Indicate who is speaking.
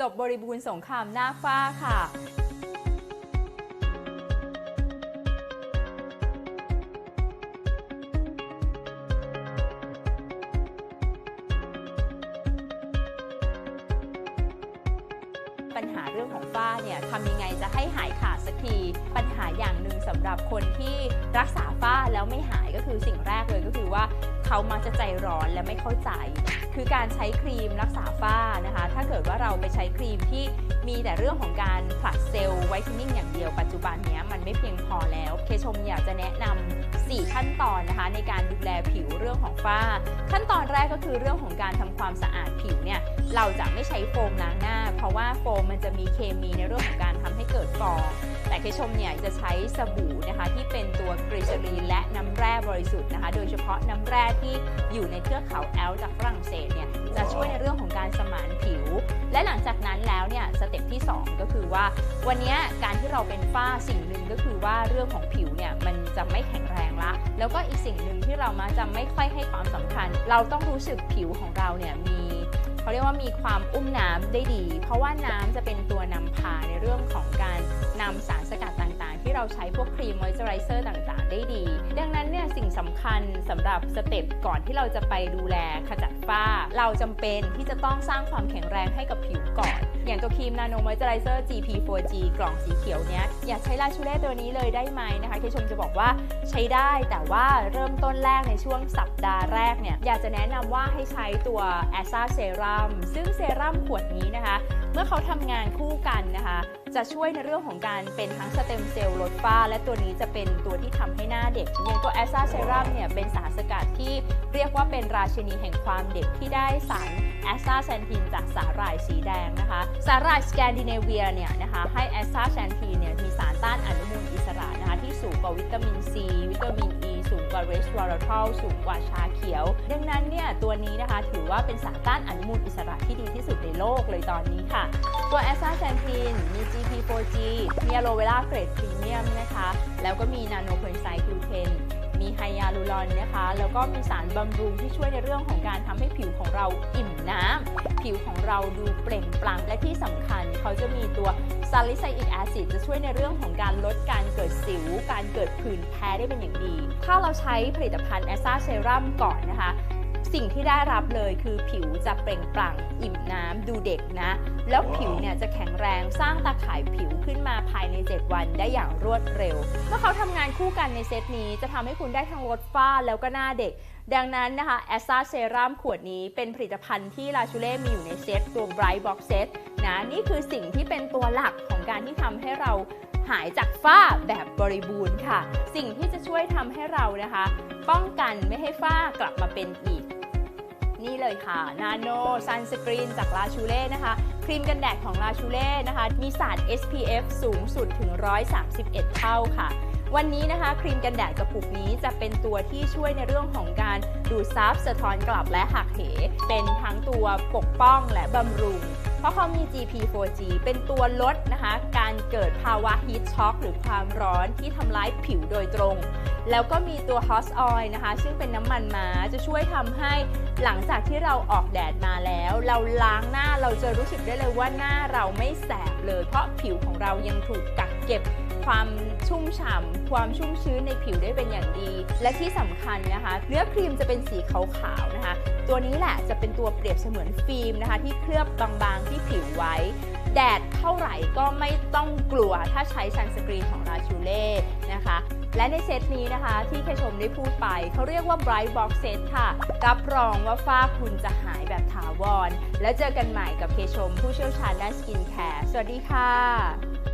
Speaker 1: จบบริบูรณ์สงครามหน้าฟ้าค่ะปัญหาเรื่องของฝ้าเนี่ยทำยังไงจะให้หายขาดสักที ปัญหาอย่างหนึ่งสำหรับคนที่รักษาฝ้าแล้วไม่หายก็คือสิ่งแรกเลยก็คือว่า เขามักจะใจร้อนและไม่เข้าใจ คือการใช้ครีมรักษาฝ้านะคะ ถ้าเกิดว่าเราไปใช้ครีมที่มีแต่เรื่องของการผลัดเซลล์ไวท์เทนนิ่งอย่างเดียวปัจจุบันนี้มันไม่เพียงพอแล้ว เคชมอยากจะแนะนำ4ขั้นตอนนะคะ ในการดูแลผิวเรื่องของฝ้า ขั้นตอนแรกก็คือเรื่องของการทำความสะอาดผิวเนี่ยเราจะไม่ใช้โฟมล้างหน้า เพราะว่าโฟมมันจะมีเคมีในเรื่องของการทำให้เกิดฟอง เคชมเนี่ยจะใช้สบู่นะคะที่เป็นตัวกรีซอรีนและน้ำแร่บริสุทธิ์นะคะ โดยเฉพาะน้ำแร่ที่อยู่ในเทือกเขาแอลจากฝรั่งเศสเนี่ยจะช่วยในเรื่องของการสมานผิว และหลังจากนั้นแล้วเนี่ยสเต็ปที่ 2 ก็คือว่า วันนี้การที่เราเป็นฝ้าสิ่งหนึ่งก็คือว่าเรื่องของผิวเนี่ยมันจะไม่แข็งแรงละ แล้วก็อีกสิ่งหนึ่งที่เรามาจะไม่ค่อยให้ความสำคัญ เราต้องรู้สึกผิวของเราเนี่ยมี เขาเรียกว่ามีความอุ้มน้ำได้ดี เพราะว่าน้ำจะเป็นตัวนำพาในเรื่องของการนำสารสกัดต่าง ที่เราใช้พวกครีมมอยเจอไรเซอร์ต่างๆ ได้ดี ดังนั้นเนี่ยสิ่งสำคัญสำหรับสเต็ปก่อนที่เราจะไปดูแลขจัดฝ้า เราจำเป็นที่จะต้องสร้างความแข็งแรงให้กับผิวก่อน อย่างตัวครีมนาโนมอยเจอไรเซอร์ GP4G กล่องสีเขียวเนี้ยอยากใช้ลาชูเล่ตัวนี้เลยได้ไหมนะคะเคชมจะบอกว่าใช้ได้แต่ว่าเริ่มต้นแรกในช่วงสัปดาห์แรกเนี่ยอยากจะแนะนำว่าให้ใช้ตัวแอซาเซรั่มซึ่งเซรั่มขวดนี้นะคะ เมื่อเขาทำงานคู่กันนะคะ จะช่วยในเรื่องของการเป็นทั้งสเต็มเซลล์ลดฝ้า และตัวนี้จะเป็นตัวที่ทำให้หน้าเด็กอย่างตัวแอซาเซรั่มเนี่ยเป็นสารสกัดที่เรียกว่าเป็นราชินีแห่งความเด็กที่ได้สารแอสซาแซนทีนจากสาหร่ายสีแดงนะคะ สาหร่ายสแกนดิเนเวียเนี่ยนะคะให้แอสซาแซนทีนเนี่ยมีสารต้านอนุมูลอิสระนะ ที่สูงกว่าวิตามินซีวิตามินอ e, ีสูงกว่าเรสวอร์ทอลสูงกว่าชาเขียว ดังนั้นเนี่ยตัวนี้นะคะถือว่าเป็นสารต้านอนุมูลอิสระที่ดีที่สุดในโลกเลยตอนนี้ค่ะ ตัวแอสซาแซนทีนมี GP4G มีอะโลเวราเกรดพรีเมียมนะคะ แล้วก็มีนาโนเพนไซคิวเทน มีไฮยาลูรอนนะคะ แล้วก็มีสารบำรุงที่ช่วยในเรื่องของการทำให้ผิวของเราอิ่มน้ำผิวของเราดูเปล่งปลั่งและที่สำคัญเขาจะมีตัวซาลิไซอิกแอซิดจะช่วยในเรื่องของการลดการเกิดสิว การเกิดผื่นแพ้ได้เป็นอย่างดี ถ้าเราใช้ผลิตภัณฑ์แอสซาเซรั่มก่อนนะคะ สิ่งที่ได้รับเลยคือผิวจะเปล่งปลั่งอิ่มน้ำดูเด็กนะ แล้วผิวเนี่ยจะแข็งแรงสร้างตาข่ายผิวขึ้นมาภายใน 7 วันได้อย่างรวดเร็ว เมื่อเขาทำงานคู่กันในเซตนี้จะทำให้คุณได้ทั้งลดฝ้าแล้วก็หน้าเด็ก ดังนั้นนะคะแอสซาเซรั่มขวดนี้เป็นผลิตภัณฑ์ที่ลาชูเล่มีอยู่ในเซตตัว Bright Box Set นะนี่คือสิ่งที่เป็นตัวหลักของการที่ทำให้เราหายจากฝ้าแบบบริบูรณ์ค่ะ สิ่งที่จะช่วยทำให้เรานะคะ ป้องกันไม่ให้ฝ้ากลับมาเป็นอีก นี่เลยค่ะนาโนซันสกรีนจากลาชูเล่นะคะ ครีมกันแดดของลาชูเล่นะคะ มีสาร SPF สูงสุดถึง 131 เท่าค่ะวันนี้นะคะครีมกันแดดกระปุกนี้จะเป็นตัวที่ช่วยในเรื่องของการดูดซับสะท้อนกลับและหักเห เป็นทั้งตัวปกป้องและบำรุง เพราะเขามี GP4G เป็นตัวลดนะคะ การเกิดภาวะ heat shock หรือความร้อนที่ทำร้ายผิวโดยตรง แล้วก็มีตัว hot oil นะคะ ซึ่งเป็นน้ำมันม้าจะช่วยทำให้หลังจากที่เราออกแดดมาแล้ว เราล้างหน้าเราจะรู้สึกได้เลยว่าหน้าเราไม่แสบเลย เพราะผิวของเรายังถูกกักเก็บ ความชุ่มฉ่ำความชุ่มชื้นในผิวได้เป็นอย่างดี และที่สำคัญนะคะ เนื้อครีมจะเป็นสีขาวๆนะคะ ตัวนี้แหละจะเป็นตัวเปรียบเสมือนฟิล์มนะคะ ที่เคลือบบางๆที่ผิวไว้ แดดเท่าไหร่ก็ไม่ต้องกลัวถ้าใช้ซันสกรีนของราชูเล่นะคะและในเซตนี้นะคะที่เคชมได้พูดไป เขาเรียกว่า Bright Box Set ค่ะ รับรองว่าฝ้าคุณจะหายแบบถาวร แล้วเจอกันใหม่กับเคชมผู้เชี่ยวชาญด้านสกินแคร์สวัสดีค่ะ